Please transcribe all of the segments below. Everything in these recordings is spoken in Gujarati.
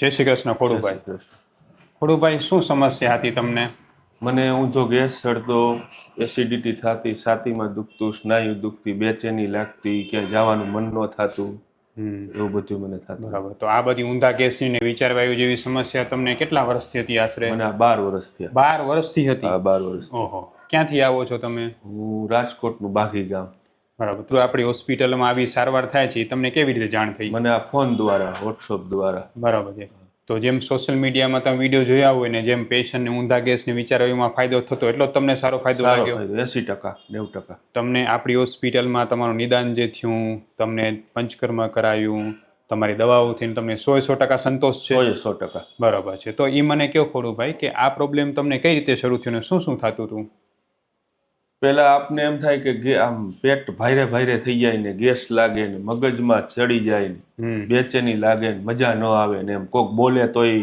જય શ્રી કૃષ્ણ ખોડુભાઈ. ખોડુભાઈ શું સમસ્યા હતી તમને? મને ઊંધો ગેસ ચડતો એસિડિટી થતી છાતીમાં દુખતું સ્નાયુ દુખતી બેચેની લાગતી ક્યાં જવાનું મન ન થતું એવું બધું મને થતું. બરાબર. તો આ બધી ઊંધા કેસની ને વિચાર વાયુ જેવી સમસ્યા તમને કેટલા વર્ષથી હતી આશરે? મને બાર વર્ષથી બાર વર્ષથી હતી? બાર વર્ષ ઓહો. ક્યાંથી આવો છો તમે? હું રાજકોટનું બાઘી ગામ બરાબર. તો આપણી હોસ્પિટલમાં આવી સારવાર થાય છે એ તમને કેવી રીતે જાણ થઈ? મને આ ફોન દ્વારા વોટ્સઅપ દ્વારા. બરાબર છે. તો જેમ સોશિયલ મીડિયામાં તમે વીડિયો જોયા હોય ને જેમ પેશન્ટને ઊંધા ગેસને વિચારવામાં ફાયદો થતો એટલો જ તમને સારો ફાયદો લાગ્યો? એસી ટકા નેવું ટકા. તમને આપણી હોસ્પિટલમાં તમારું નિદાન જે થયું તમને પંચકર્મ કરાયું તમારી દવાઓથી તમને સો સો ટકા સંતોષ છે? સો સો ટકા. બરાબર છે. તો એ મને કયો ખોડું ભાઈ કે આ પ્રોબ્લેમ તમને કઈ રીતે શરૂ થયો ને શું શું થતું હતું? પેલા આપને એમ થાય કે આમ પેટ ભારે ભારે થઈ જાય ને ગેસ લાગે ને મગજમાં ચડી જાય ને બેચેની લાગે ને મજા ન આવે ને એમ. કોક બોલે તોય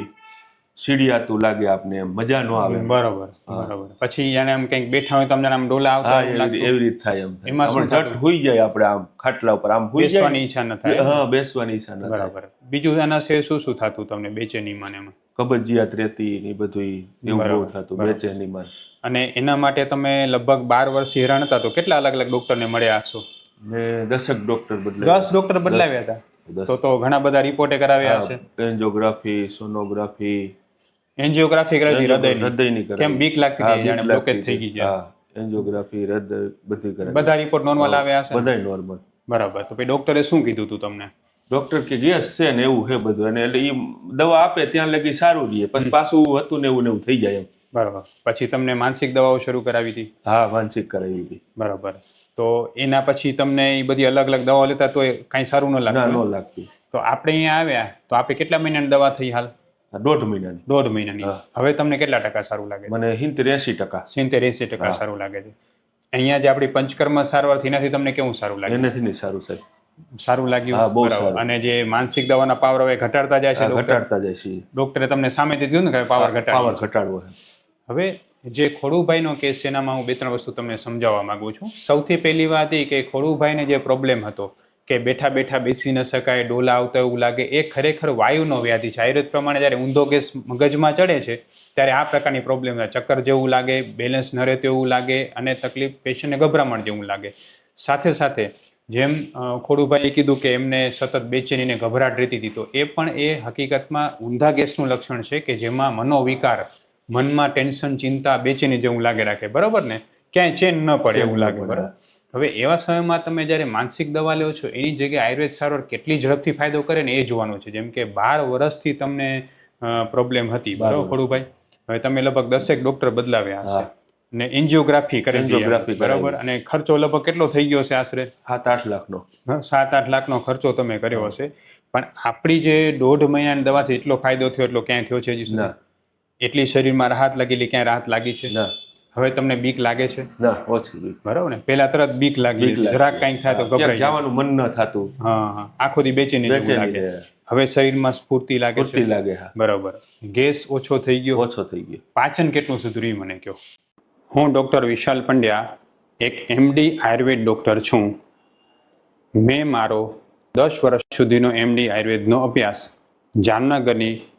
સીડિયાતું લાગે આપને એમ. મજા ન આવે. બરોબર બરોબર. પછી એને આમ કંઈક બેઠા હોય તમને આમ ડોલા આવતા એવી? રીત થાય એમ એમાં શું ઝટ હુઈ જાય આપણે આમ ખાટલા ઉપર. આમ હુઈ બેસવાની ઈચ્છા ન થાય હા બેસવાની ઈચ્છા ન થાય. બરાબર. બીજું એના સિવાય શું શું થતું તમને બેચેનીમાં ને એમાં? કબજિયાત રહેતી ને બધું એવું બહુ થતું બેચેની બેચેનીમાં. અને એના માટે તમે લગભગ બાર વર્ષથી હેરાન હતા તો કેટલા અલગ અલગ ડોક્ટરને મળ્યા હશો મેં દસક ડોક્ટર બદલાવ્યા દસ ડોક્ટર બદલાવ્યા હતા. તો તો ઘણા બધા રિપોર્ટે કરાવ્યા છે એન્જિયોગ્રાફી સોનોગ્રાફી. એન્જિયોગ્રાફી કરાવી હૃદય હૃદયની. કરાવી. કેમ બીક લાગતી હતી જાણે બ્લોકેજ થઈ ગઈ છે એન્જિયોગ્રાફી હૃદય બધી કરાવી. બધા રિપોર્ટ નોર્મલ આવ્યા હશે બધા બધાય નોર્મલ બરાબર. તો પછી ડોક્ટરે શું કીધું હતું તમને? ડોક્ટર કે ગેસ છે ને એવું છે બધું. અને એટલે એ દવા આપે ત્યાં લગી સારું રહીએ પછી પાછું હતું ને એવું ને એવું થઈ જાય એમ. બરાબર. પછી તમને માનસિક દવાઓ શરૂ કરાવી હતી? હા માનસિક કરાવી હતી. બરાબર. તો એના પછી તમને એ બધી અલગ અલગ દવાઓ લેતા તો કાંઈ સારું ન લાગતું ન લાગતી. તો આપણે અહીંયા આવ્યા તો આપણે કેટલા મહિનાની દવા થઈ હાલ? દોઢ મહિનાની. દોઢ મહિનાની. હવે તમને કેટલા ટકા સારું લાગે? મને સિત્તેર એસી ટકા. સિત્તેર એસી ટકા સારું લાગે છે. અહીંયા જે આપણી પંચકર્મ સારવારથી એનાથી તમને કેવું સારું લાગે એનાથી નહીં સારું સાહેબ. સારું લાગ્યું? હા, બહુ સારું. અને જે માનસિક દવાના પાવર હવે ઘટાડતા જાય છે ઘટાડતા જાય છે. ડોક્ટરે તમને સામેથી દીધું ને કે પાવર પાવર ઘટાડવો છે. હવે જે ખોડુભાઈનો કેસ છે, એનામાં હું બે ત્રણ વસ્તુ તમને સમજાવવા માગું છું. સૌથી પહેલી વાત એ કે ખોડુભાઈને જે પ્રોબ્લેમ હતો કે બેઠા બેઠા બેસી ન શકાય, ડોલા આવતા એવું લાગે, એ ખરેખર વાયુનો વ્યાધિ આયુર્વેદ પ્રમાણે જ્યારે ઊંધો ગેસ મગજમાં ચડે છે, ત્યારે આ પ્રકારની પ્રોબ્લેમ ચક્કર જેવું લાગે બેલેન્સ ન રહેતું એવું લાગે અને તકલીફ પેશન્ટને ગભરામણ જેવું લાગે. સાથે સાથે જેમ ખોડુભાઈએ કીધું કે એમને સતત બેચેનીને ગભરાટ રહેતી હતી, તો એ પણ એ હકીકતમાં ઊંધા ગેસનું લક્ષણ છે કે જેમાં મનોવિકાર મનમાં ટેન્શન ચિંતા બેચેની જેવું લાગે રાખે બરાબર ને? ક્યાંય ચેન ન પડે એવું લાગે બરાબર? હવે એવા સમયમાં તમે જ્યારે માનસિક દવા લો છો એની જગ્યાએ આયુર્વેદ સારવાર કેટલી ઝડપથી ફાયદો કરે ને એ જોવાનું છે. જેમ કે બાર વર્ષથી તમને પ્રોબ્લેમ હતી બરાબર ખોડુભાઈ હવે તમે લગભગ દસેક ડોક્ટર બદલાવ્યા હશે. ને એન્જિયોગ્રાફી કરી એન્જિયોગ્રાફી બરાબર? અને ખર્ચો લગભગ કેટલો થઈ ગયો છે આશરે? સાત આઠ લાખનો. સાત આઠ લાખનો ખર્ચો તમે કર્યો હશે. પણ આપણી જે દોઢ મહિનાની દવાથી એટલો ફાયદો થયો એટલો ક્યાંય થયો છે હજી સુધી? એટલી શરીરમાં રાહત લાગેલી ક્યાંય રાહત લાગી છે? ના. હવે તમને બીક લાગે છે? ના ઓછી બીક. બરાબર ને? પેલા તરત બીક લાગી જરાક કંઈક થાય તો ગભરાઈ જવાનું મન ન થતું. હા આખો દી બેચેની લાગે. હવે શરીરમાં સ્ફૂર્તિ લાગે છે. લાગે બરાબર. ગેસ ઓછો થઈ ગયો. ઓછો થઈ ગયો. પાચન કેટલું સુધર્યું મને કહો. હું ડૉક્ટર વિશાલ પંડ્યા એક એમડી આયુર્વેદ ડૉક્ટર છું. મેં મારો દસ વર્ષ સુધીનો એમડી આયુર્વેદનો અભ્યાસ જામનગરની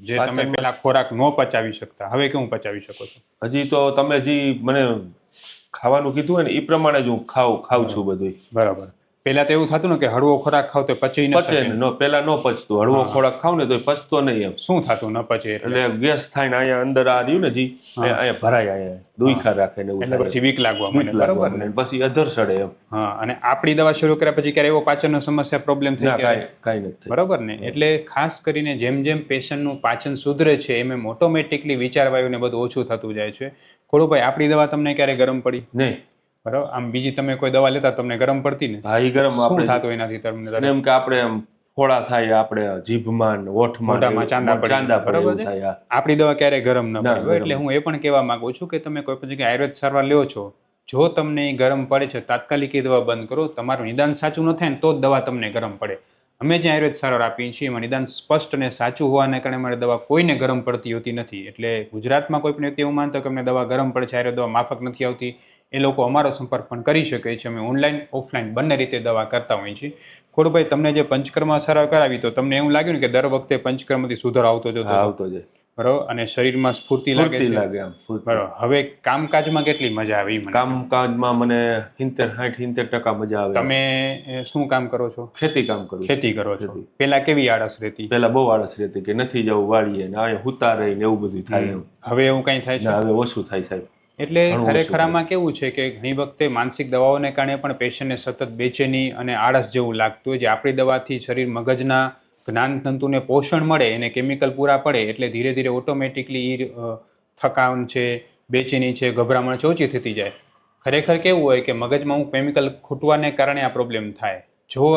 જે તમે પેલા ખોરાક ન પચાવી શકતા હવે કેવું પચાવી શકો છો? હજી તો તમે જે મને ખાવાનું કીધું હોય ને એ પ્રમાણે જ હું ખાઉં ખાઉં છું બધું બરાબર. પેલા તો એવું થતું ને કે હળવો ખોરાક ખાવ તો પચી ન પચે ન પેલા ન પચતું. હળવો ખોરાક ખાવ ને તો પચતો નહીં એમ. શું થતું ન પચે એટલે? ગેસ થાય ને અહીંયા અંદર આ રહ્યું ને જી અહીંયા ભરાય અહીંયા. દુઈખા રાખે ને એટલે પછી વીક લાગવા મને લાગવા ને? પછી અધર સડે એમ. હા અને આપણી દવા શરૂ કર્યા પછી ક્યારે એવો પાચનનો સમસ્યા પ્રોબ્લેમ થઈ કાંઈ કાંઈ નથી. બરાબર બરોબર ને? એટલે ખાસ કરીને જેમ જેમ પેશન્ટનું પાચન સુધરે છે એમ એમ ઓટોમેટિકલી વિચારવાયું ને બધું ઓછું થતું જાય છે. ખોડુભાઈ આપણી દવા તમને ક્યારે ગરમ પડી? નહીં. બરાબર? આમ બીજી તમે કોઈ દવા લેતા તમને ગરમ પડતી ને? ભાઈ ગરમ શું આપણે થતું એનાથી તમને એમ કે આપણે એમ ફોડા થાય આપણે જીભમાં ઓઠમાં મોઢામાં ચાંદા. ચાંદા બરાબર થાય આપણી દવા ક્યારે ગરમ ન પડી. એટલે હું એ પણ કહેવા માંગુ છું કે તમે કોઈ પણ જગ્યાએ આયુર્વેદ સારવાર લ્યો છો જો તમને ગરમ પડે છે તાત્કાલિક એ દવા બંધ કરો તમારું નિદાન સાચું ન થાય ને તો જ દવા તમને ગરમ પડે. અમે જે આયુર્વેદ સારવાર આપીએ છીએ એમાં નિદાન સ્પષ્ટ અને સાચું હોવાને કારણે મારે દવા કોઈને ગરમ પડતી હોતી નથી. એટલે ગુજરાતમાં કોઈ પણ વ્યક્તિ એવું માનતો કે અમને દવા ગરમ પડે છે આયુર્વેદ દવા માફક નથી આવતી એ લોકો અમારો સંપર્ક પણ કરી શકે છે. અમે ઓનલાઈન ઓફલાઈન બંને રીતે દવા કરતા હોઈએ છીએ. ખોડુભાઈ તમને જે પંચકર્મ સારવાર કરાવી તો તમને એવું લાગ્યું ને કે દર વખતે પંચકર્મથી સુધારો આવતો જતો આવતો જાય. બરાબર? અને શરીરમાં સ્ફૂર્તિ લાગે છે? લાગે બરાબર. હવે કામકાજમાં કેટલી મજા આવી મને? કામકાજમાં મને સિત્તેર સાઠ સિત્તેર ટકા મજા આવે. તમે શું કામ કરો છો? ખેતી કામ કરું ખેતી કરો છો. પેલા કેવી આળસ રહેતી? પેલા બહુ આળસ રહેતી કે નથી જવું વાળીએ ને આ હુતા રહી ને એવું બધું થાય હવે એવું કઈ થાય છે? હવે ઓછું થાય સાહેબ. એટલે ખરેખરામાં ખરેખર આમાં કેવું છે કે ઘણી વખતે માનસિક દવાઓને કારણે પણ પેશન્ટને સતત બેચેની અને આળસ જેવું લાગતું હોય જે આપણી દવાથી શરીર મગજના જ્ઞાન તંતુને પોષણ મળે એને કેમિકલ પૂરા પડે એટલે ધીરે ધીરે ઓટોમેટિકલી એ થકાન છે બેચેની છે ગભરામણ છે ઓછી થતી જાય. ખરેખર કેવું હોય કે મગજમાં અમુક કેમિકલ ખૂટવાને કારણે આ પ્રોબ્લેમ થાય. જો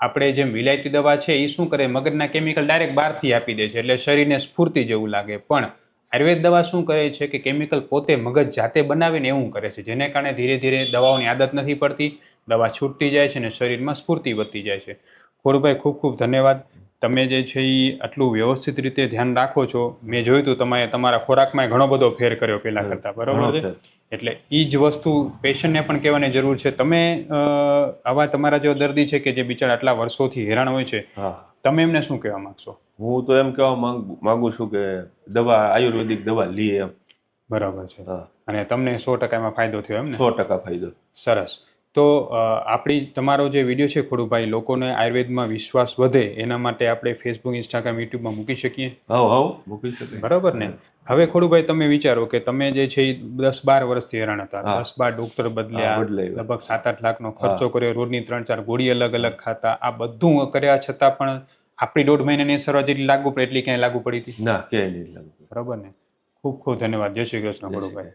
આપણે જેમ વિલાયતી દવા છે એ શું કરે? મગજના કેમિકલ ડાયરેક્ટ બહારથી આપી દે છે એટલે શરીરને સ્ફૂર્તિ જેવું લાગે. પણ આયુર્વેદ દવા શું કરે છે કે કેમિકલ પોતે મગજ જાતે બનાવીને એવું કરે છે? જેને કારણે ધીરે ધીરે દવાઓની આદત નથી પડતી, દવા છૂટતી જાય છે અને શરીરમાં સ્ફૂર્તિ વધતી જાય છે. ખોરુભાઈ, ખૂબ ખૂબ ધન્યવાદ. તમે જે છે એ આટલું વ્યવસ્થિત રીતે ધ્યાન રાખો છો. મેં જોયું હતું તમે તમારા ખોરાકમાં ઘણો બધો ફેર કર્યો પહેલા કરતાં. બરાબર છે. એટલે એ જ વસ્તુ પેશન્ટને પણ કહેવાની જરૂર છે. તમે આવા તમારા જેવા દર્દી છે કે જે બિચારા આટલા વર્ષોથી હેરાન હોય છે તમે એમને શું કહેવા માંગશો? હું તો એમ કહેવા માંગુ માંગુ છું કે દવા આયુર્વેદિક દવા લઈએ એમ. બરાબર છે. અને તમને સો ટકા એમાં ફાયદો થયો એમ ને સો ટકા ફાયદો. સરસ. તો આપણી તમારો જે વીડિયો છે ખોડુભાઈ લોકોને આયુર્વેદમાં વિશ્વાસ વધે એના માટે આપણે ફેસબુક ઇન્સ્ટાગ્રામ યુટ્યુબમાં મૂકી શકીએ? હવ હવ મૂકી શકીએ. બરાબર ને? હવે ખોડુભાઈ તમે વિચારો કે તમે જે છે એ દસ બાર વર્ષથી હેરાન હતા. દસ બાર ડોક્ટર બદલ્યા લગભગ સાત આઠ લાખનો ખર્ચો કર્યો રોજની ત્રણ ચાર ગોળી અલગ અલગ ખાતા. આ બધું કર્યા છતાં પણ આપણી દોઢ મહિનાની સરવા જેટલી લાગુ પડે એટલી ક્યાંય લાગુ પડી હતી? ના ક્યાંય નહીં લાગુ બરાબર ને? ખૂબ ખૂબ ધન્યવાદ. જય શ્રી કૃષ્ણ ખોડુભાઈ.